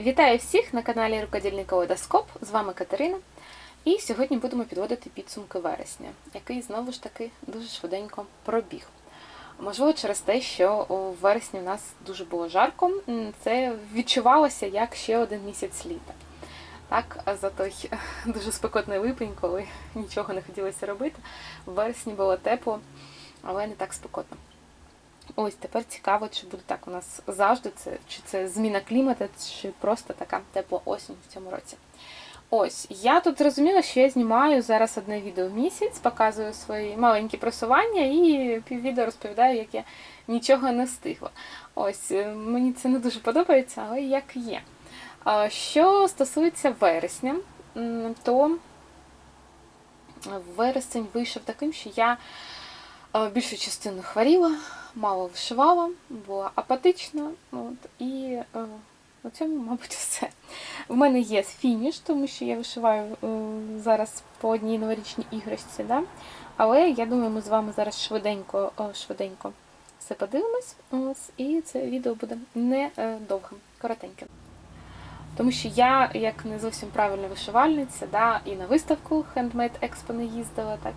Вітаю всіх на каналі Рукодільника Одоскоп. З вами Катерина. І сьогодні будемо підводити підсумки вересня, який знову ж таки дуже швиденько пробіг. Можливо, через те, що у вересні у нас дуже було жарко, це відчувалося як ще один місяць літа. Так, за той дуже спекотний липень, коли нічого не хотілося робити, в вересні було тепло, але не так спекотно. Ось тепер цікаво, чи буде так у нас завжди, це, чи це зміна клімату, чи просто така тепла осінь в цьому році. Ось, я тут зрозуміла, що я знімаю зараз одне відео в місяць, показую свої маленькі просування і піввідео розповідаю, як я нічого не встигла. Ось, е, мені це не дуже подобається, але як є. Що стосується вересня, то вересень вийшов таким, що я е, більшу частину хворіла, мало вишивала, була апатична. От, і е, на цьому, мабуть, все. В мене є фініш, тому що я вишиваю е, зараз по одній новорічній іграшці. Да? Але я думаю, ми з вами зараз швиденько, е, швиденько все подивимось. Ось, і це відео буде не е, довгим, коротеньким. Тому що я, як не зовсім правильна вишивальниця, да, і на виставку Handmade Expo не їздила, так,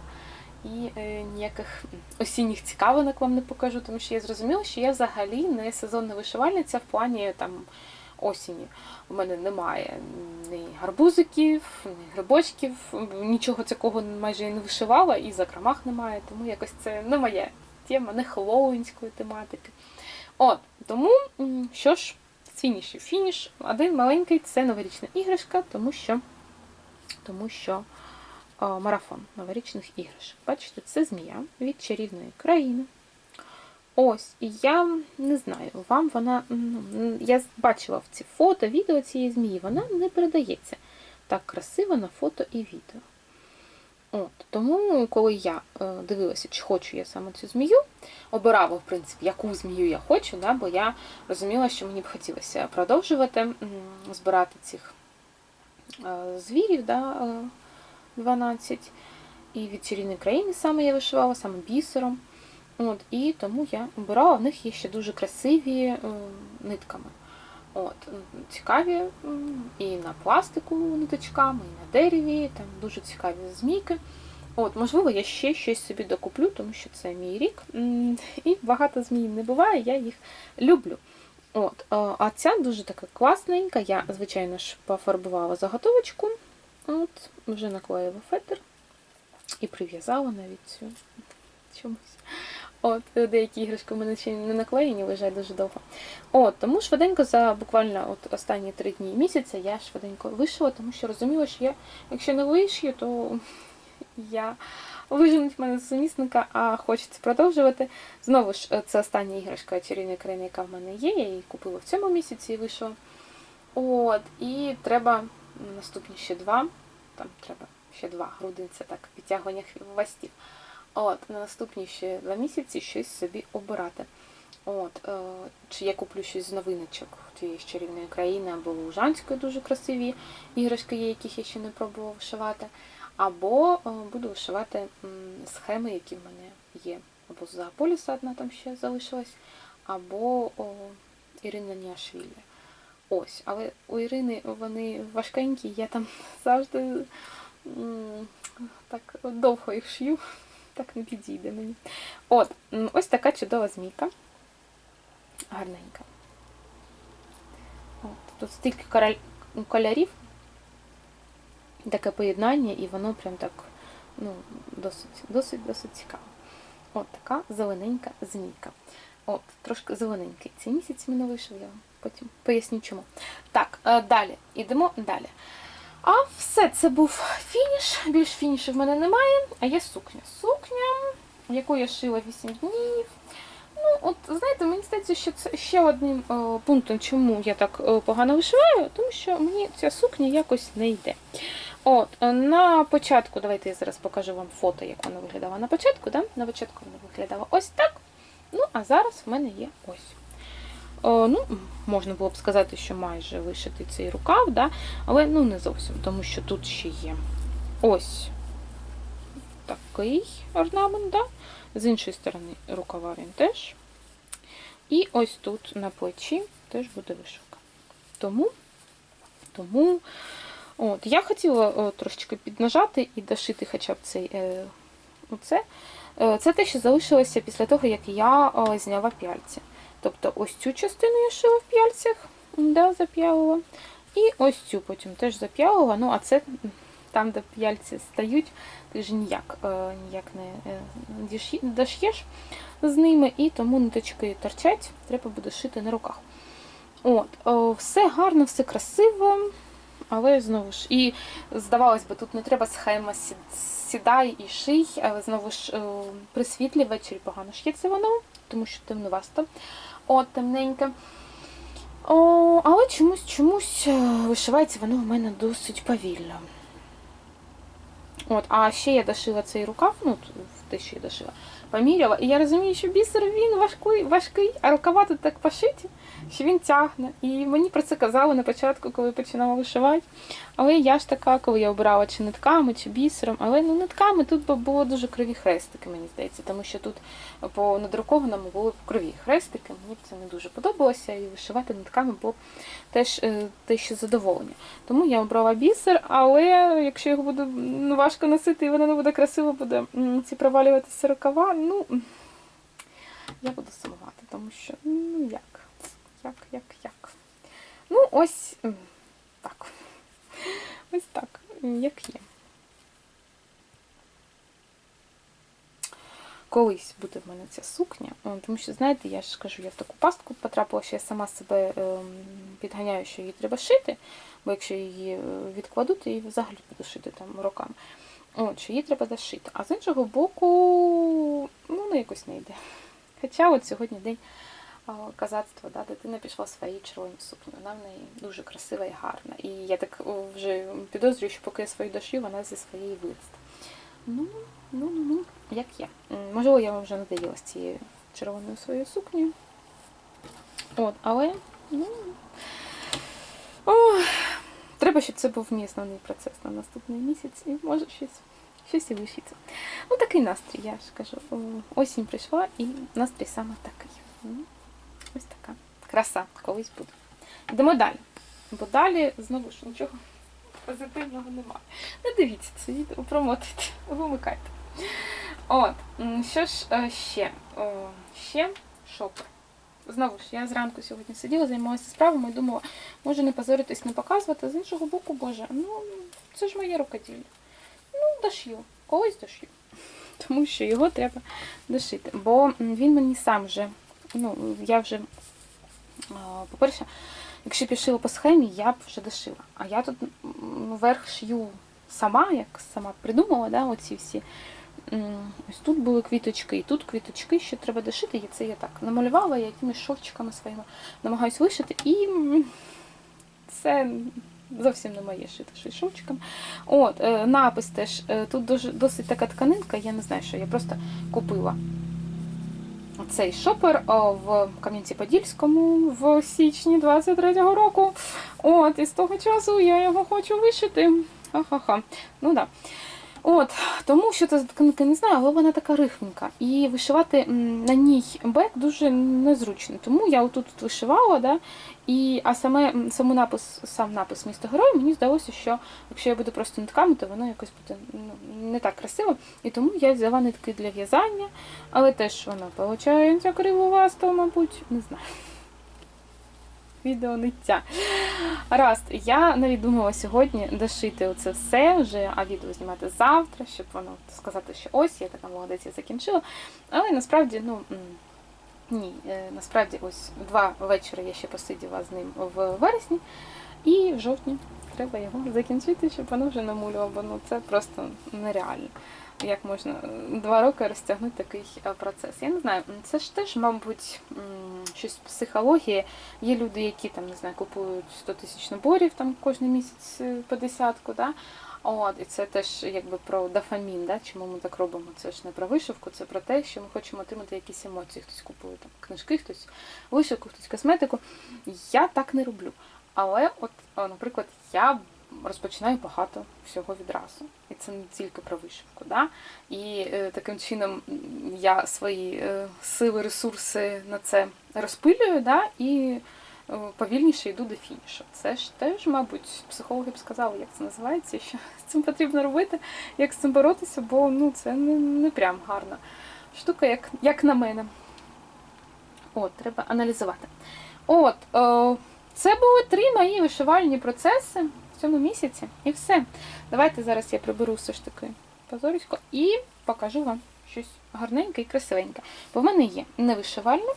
і е, ніяких осінніх цікавинок вам не покажу, тому що я зрозуміла, що я взагалі не сезонна вишивальниця в плані там осені. У мене немає ні гарбузиків, ні грибочків, нічого такого майже не вишивала, і закромах немає, тому якось це не моя тема, не хеллоуінської тематики. От, тому, що ж, з фінішів. Фініш один маленький це новорічна іграшка, тому що, тому що марафон новорічних іграшок. Бачите, це змія від чарівної країни. Ось, і я не знаю, вам вона. Я бачила в ці фото, відео цієї змії, вона не передається так красиво на фото і відео. От, Тому, коли я е, дивилася, чи хочу я саме цю змію, обирала, в принципі, яку змію я хочу, да, бо я розуміла, що мені б хотілося продовжувати збирати цих е, звірів, да, е, 12. І від чарівної країни саме я вишивала, саме бісером. От, І тому я обирала, в них є ще дуже красиві е, нитками. От, Цікаві і на пластику ниточками, і на дереві, там дуже цікаві змійки. От, Можливо, я ще щось собі докуплю, тому що це мій рік. І багато змій не буває, я їх люблю. От, е, А ця дуже така класненька. Я, звичайно ж, пофарбувала заготовочку. От, Вже наклеїла фетр і прив'язала навіть цю чомусь. От, деякі іграшки в мене ще не наклеєні, лежать дуже довго. От, тому швиденько за буквально от останні три дні місяця я швиденько вишила, тому що розуміла, що я, якщо не вишию, то я виженуть мене сумісника, а хочеться продовжувати. Знову ж, це остання іграшка чарівної країни, яка в мене є. Я її купила в цьому місяці і вишила. От, і треба наступні ще два. Там треба ще два грудин, це так, підтягування хвостів. От, на наступні ще два місяці щось собі обирати. От, е, Чи я куплю щось з новиночок тієї ж чарівної країни, або лужанської дуже красиві іграшки є, яких я ще не пробувала вишивати. Або е, буду вишивати схеми, які в мене є. Або з Зааполіса одна там ще залишилась, або о, Ірина Ніашвілі. Ось, але у Ірини вони важкенькі, я там завжди так довго їх шью так не підійде мені. От, ось така чудова змійка. Гарненька. От, тут стільки кольорів, таке поєднання, і воно прям так ну, досить, досить, досить цікаво. От така зелененька змійка. От, трошки зелененький цей місяць мене вийшов, я потім поясню чому. Так, е, далі, ідемо далі. А все, це був фініш. Більш фінішів в мене немає. А є сукня. Сукня, яку я шила 8 днів. Ну, от знаєте, мені здається, що це ще одним е, пунктом, чому я так е, погано вишиваю, тому що мені ця сукня якось не йде. От, на початку, давайте я зараз покажу вам фото, як вона виглядала на початку. Да? На початку вона виглядала ось так. Ну, а зараз в мене є ось. О, ну, можна було б сказати, що майже вишитий цей рукав, да? але ну не зовсім, тому що тут ще є ось такий орнамент, да? з іншої сторони рукава він теж. І ось тут на плечі теж буде вишивка. Тому Тому от, я хотіла о, трошечки піднажати і дошити хоча б цей е, оце. Е, Це те, що залишилося після того, як я зняла п'яльці. Тобто ось цю частину я шила в п'яльцях, да, зап'ялила. І ось цю потім теж зап'ялила. Ну, а це там, де п'яльці стають, ти ж ніяк, е, ніяк не е, дош'єш з ними, і тому ниточки торчать, треба буде шити на руках. От, все гарно, все красиво, але знову ж, і здавалось би, тут не треба схема сідай і ший, але знову ж о, при світлі ввечері погано ш'ється воно, тому що темнувасто, от темненьке. О, але чомусь чомусь е, вишивається воно в мене досить повільно. От, а ще я дошила цей рукав, ну, те, що я дошила, поміряла, і я розумію, що бісер він важкий, важкий, а рукава так пошиті, що він тягне. І мені про це казали на початку, коли починала вишивати. Але я ж така, коли я обирала чи нитками, чи бісером, але ну нитками тут було дуже криві хрестики, мені здається, тому що тут по надрукованому були криві хрестики. Мені це не дуже подобалося, і вишивати нитками було теж те, що задоволення. Тому я обрала бісер, але якщо його буде ну, важко носити і воно не буде красиво, буде ці провалюватися рукава, ну я буду сумувати, тому що ну як, як, як, як. Ну, ось так. Ось так, як є. Колись буде в мене ця сукня, тому що, знаєте, я ж кажу, я в таку пастку потрапила, що я сама себе ем, підганяю, що її треба шити, бо якщо її е, відкладу, то її взагалі буду шити там роками. От, що її треба дошити. А з іншого боку, ну, ну якось не йде. Хоча от сьогодні день казацтва, да, дитина пішла в своїй червоній сукні. Вона в неї дуже красива і гарна. І я так вже підозрюю, що поки я свою дошью, вона зі своєї вилізти. Ну, ну, ну, ну, як є. Можливо, я вам вже надоїла з цією червоною своєю сукнею. От, але, ну. Ой, треба, щоб це був мій основний процес на наступний місяць, і може щось, щось і вишиться. Ну, такий настрій, я ж кажу. Осінь прийшла і настрій саме такий. Ось така краса колись буде. Йдемо далі. Бо далі знову ж нічого позитивного немає. Не дивіться це відео, промотайте, вимикайте. От, що ж е, ще? Ще шопер. Знову ж, я зранку сьогодні сиділа, займалася справами і думала, може не позоритись, не показувати. З іншого боку, Боже, ну це ж моє рукоділля. Ну, дошью, колись дошью. Тому що його треба дошити. Бо він мені сам вже, ну, я вже, по-перше, якщо б я шила по схемі, я б вже дошила. А я тут верх шью сама, як сама придумала, да, оці всі. Ось тут були квіточки, і тут квіточки, що треба дошити, і це я так намалювала, я якимись шовчиками своїми намагаюсь вишити, і це зовсім не моє шити шовчиками. От, е, напис теж. е, Тут досить така тканинка, я не знаю, що я просто купила цей шопер в Кам'янці-Подільському в січні 23-го року. От, і з того часу я його хочу вишити. Ха-ха-ха. Ну да. От, тому що це тканинка не знаю, але вона така рихленька. І вишивати на ній бек дуже незручно. Тому я отут от вишивала, да, і, а саме саму напис, сам напис місто герой, мені здалося, що якщо я буду просто нитками, то воно якось буде ну, не так красиво. І тому я взяла нитки для в'язання, але теж воно виходить кривовасто, мабуть, не знаю. Відеониття. Раз, я навіть думала сьогодні дошити оце все вже, а відео знімати завтра, щоб воно сказати, що ось я така молодець, я закінчила. Але насправді, ну ні, е, насправді ось два вечора я ще посиділа з ним в вересні, і в жовтні треба його закінчити, щоб воно вже намулювало, бо ну це просто нереально. Як можна е, два роки розтягнути такий е, процес? Я не знаю, це ж теж, мабуть, щось з психології. Є люди, які там не знаю, купують 100 тисяч наборів там кожен місяць е, по десятку. Да? От, і це теж якби про дофамін, да? чому ми так робимо. Це ж не про вишивку, це про те, що ми хочемо отримати якісь емоції. Хтось купує там книжки, хтось вишивку, хтось косметику. Я так не роблю. Але, от, наприклад, я розпочинаю багато всього відразу. І це не тільки про вишивку. Да? І е, таким чином я свої е, сили, ресурси на це розпилюю, да? і е, повільніше йду до фінішу. Це ж теж, мабуть, психологи б сказали, як це називається, що з цим потрібно робити, як з цим боротися, бо ну, це не, не прям гарна штука, як, як на мене. От, треба аналізувати. От, е, це були три мої вишивальні процеси в цьому місяці. І все. Давайте зараз я приберу все ж таки позорісько і покажу вам щось гарненьке і красивеньке. Бо в мене є невишивальне,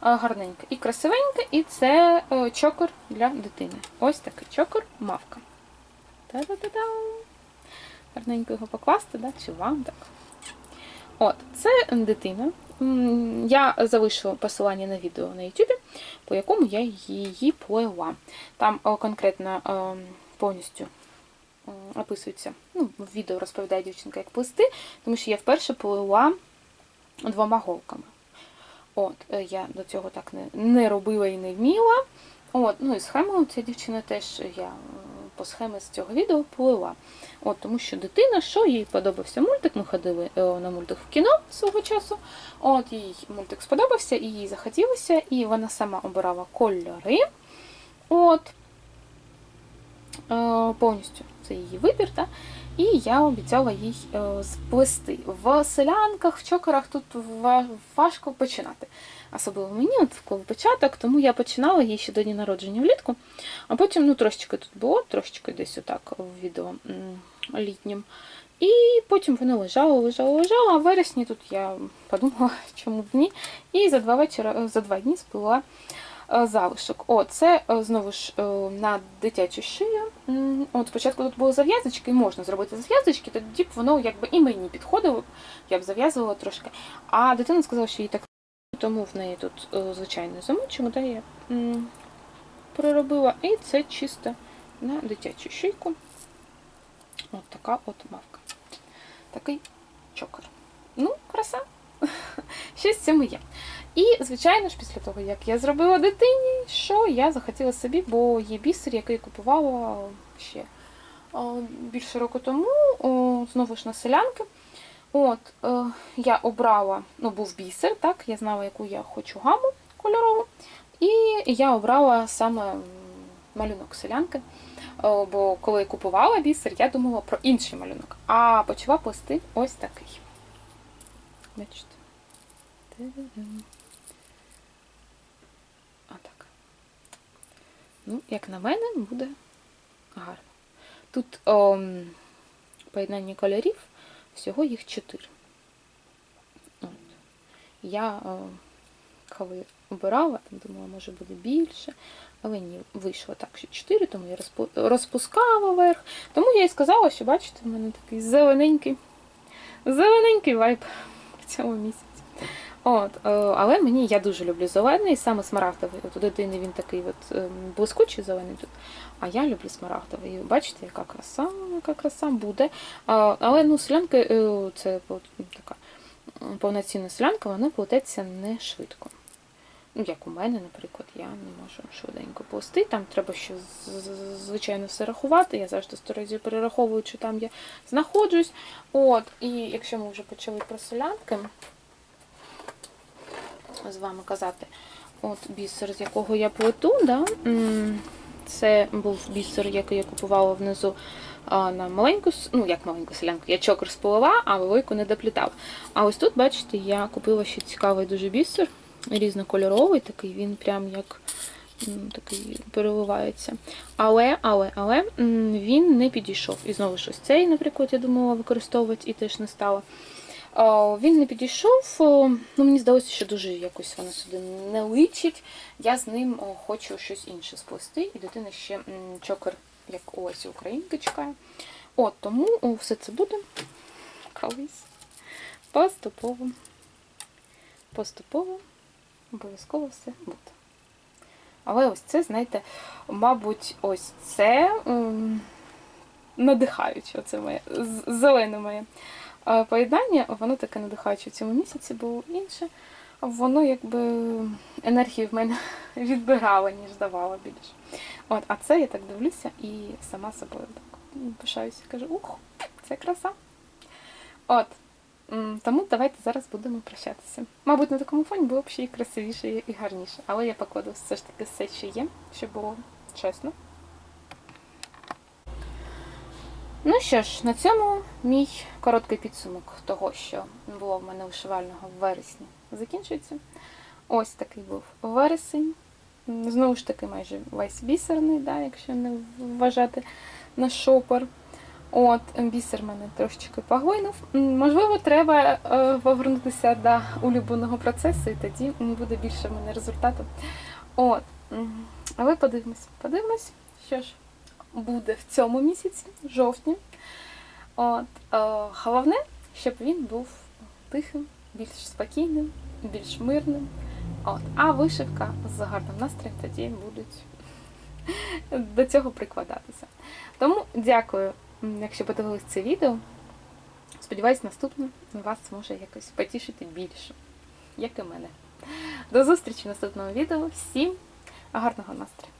гарненьке і красивеньке, і це е, чокер для дитини. Ось такий чокер мавка. Та-да-да-дам! Гарненько його покласти, да? чи вам так. От, це дитина. Я залишу посилання на відео на YouTube, по якому я її плела. Там о, конкретно е, повністю описується, ну, в відео розповідає дівчинка, як плести, тому що я вперше плела двома голками. От, е, я до цього так не, не робила і не вміла. От, ну і схему ця дівчина теж я е, по схемі з цього відео плела. От, тому що дитина, що їй подобався мультик, ми ходили е, на мультик в кіно свого часу. От їй мультик сподобався, і їй захотілося, і вона сама обирала кольори. От, повністю це її вибір, та? і я обіцяла їй е, сплести. В селянках, в чокерах тут важко починати. Особливо мені, от коли початок, тому я починала їй ще до дня народження влітку, а потім ну, трошечки тут було, трошечки десь отак в відео літнім. І потім воно лежало, лежало, лежало, а в вересні тут я подумала, чому б ні. І за два вечора, за два дні сплила е, залишок. О, це е, знову ж е, на дитячу шию. От спочатку тут були зав'язочки, можна зробити зав'язочки, тоді б воно якби і мені підходило, я б зав'язувала трошки. А дитина сказала, що їй так тому в неї тут е, звичайний замочок, де я проробила. І це чисто на дитячу шийку. От така от мавка. Такий чокер. Ну, краса. Щось в цьому є. І, звичайно ж, після того, як я зробила дитині, що я захотіла собі, бо є бісер, який купувала ще більше року тому, знову ж на селянки. От, е, я обрала, ну, був бісер, так, я знала, яку я хочу гаму кольорову. І я обрала саме малюнок селянки. Бо коли я купувала бісер, я думала про інший малюнок. А почала плести ось такий. Бачите? Та-дам. Отак. Ну, як на мене, буде гарно. Тут о, поєднання кольорів, всього їх чотири. От. Я о, коли обирала, думала, може буде більше, але ні, вийшло так, що 4, тому я розпускала вверх. Тому я і сказала, що бачите, в мене такий зелененький, зелененький вайб в цьому місяці. От, е, але мені я дуже люблю зелений, саме смарагдовий. От у дитини він такий от ем, блискучий зелений тут. А я люблю смарагдовий. Бачите, яка краса, яка краса буде. Але ну, селянки, е, це от така повноцінна селянка, вона плететься не швидко. Ну, як у мене, наприклад, я не можу швиденько плести. Там треба ще звичайно все рахувати. Я завжди сто разів перераховую, чи там я знаходжусь. От, і якщо ми вже почали про селянки з вами казати, от бісер, з якого я плету, да? це був бісер, який я купувала внизу на маленьку, ну як маленьку селянку, я чокер сплела, а велику не доплітала. А ось тут, бачите, я купила ще цікавий дуже бісер, різнокольоровий, такий він прям як такий переливається. Але, але, але він не підійшов. І знову ж цей, наприклад, я думала використовувати і теж не стала. Він не підійшов. Ну, мені здалося, що дуже якось воно сюди не личить. Я з ним хочу щось інше сплести, і дитина ще чокер, як у Лесі Українки, чекає. От тому все це буде колись. Поступово. Поступово обов'язково все буде. Але ось це, знаєте, мабуть, ось це надихаюче, оце моє зелене моє е, поєднання, воно таке надихаюче в цьому місяці, бо інше, воно якби енергії в мене відбирало, ніж давало більше. От, а це я так дивлюся і сама собою так пишаюся. Кажу, ух, це краса. От. Тому давайте зараз будемо прощатися. Мабуть, на такому фоні було б ще і красивіше і гарніше. Але я покладу все ж таки все, що є, щоб було чесно. Ну що ж, на цьому мій короткий підсумок того, що було в мене вишивального в вересні, закінчується. Ось такий був вересень. Знову ж таки, майже весь бісерний, да, якщо не вважати на шопер. От, бісер мене трошечки поглинув. Можливо, треба е, повернутися до улюбленого процесу, і тоді буде більше в мене результату. От. Але подивимось, подивимось, що ж буде в цьому місяці, жовтні. От, е, головне, щоб він був тихим, більш спокійним, більш мирним. От. А вишивка з гарним настроєм тоді будуть до цього прикладатися. Тому дякую, якщо подивились це відео. Сподіваюсь, наступне вас може якось потішити більше, як і мене. До зустрічі в наступному відео. Всім гарного настрою!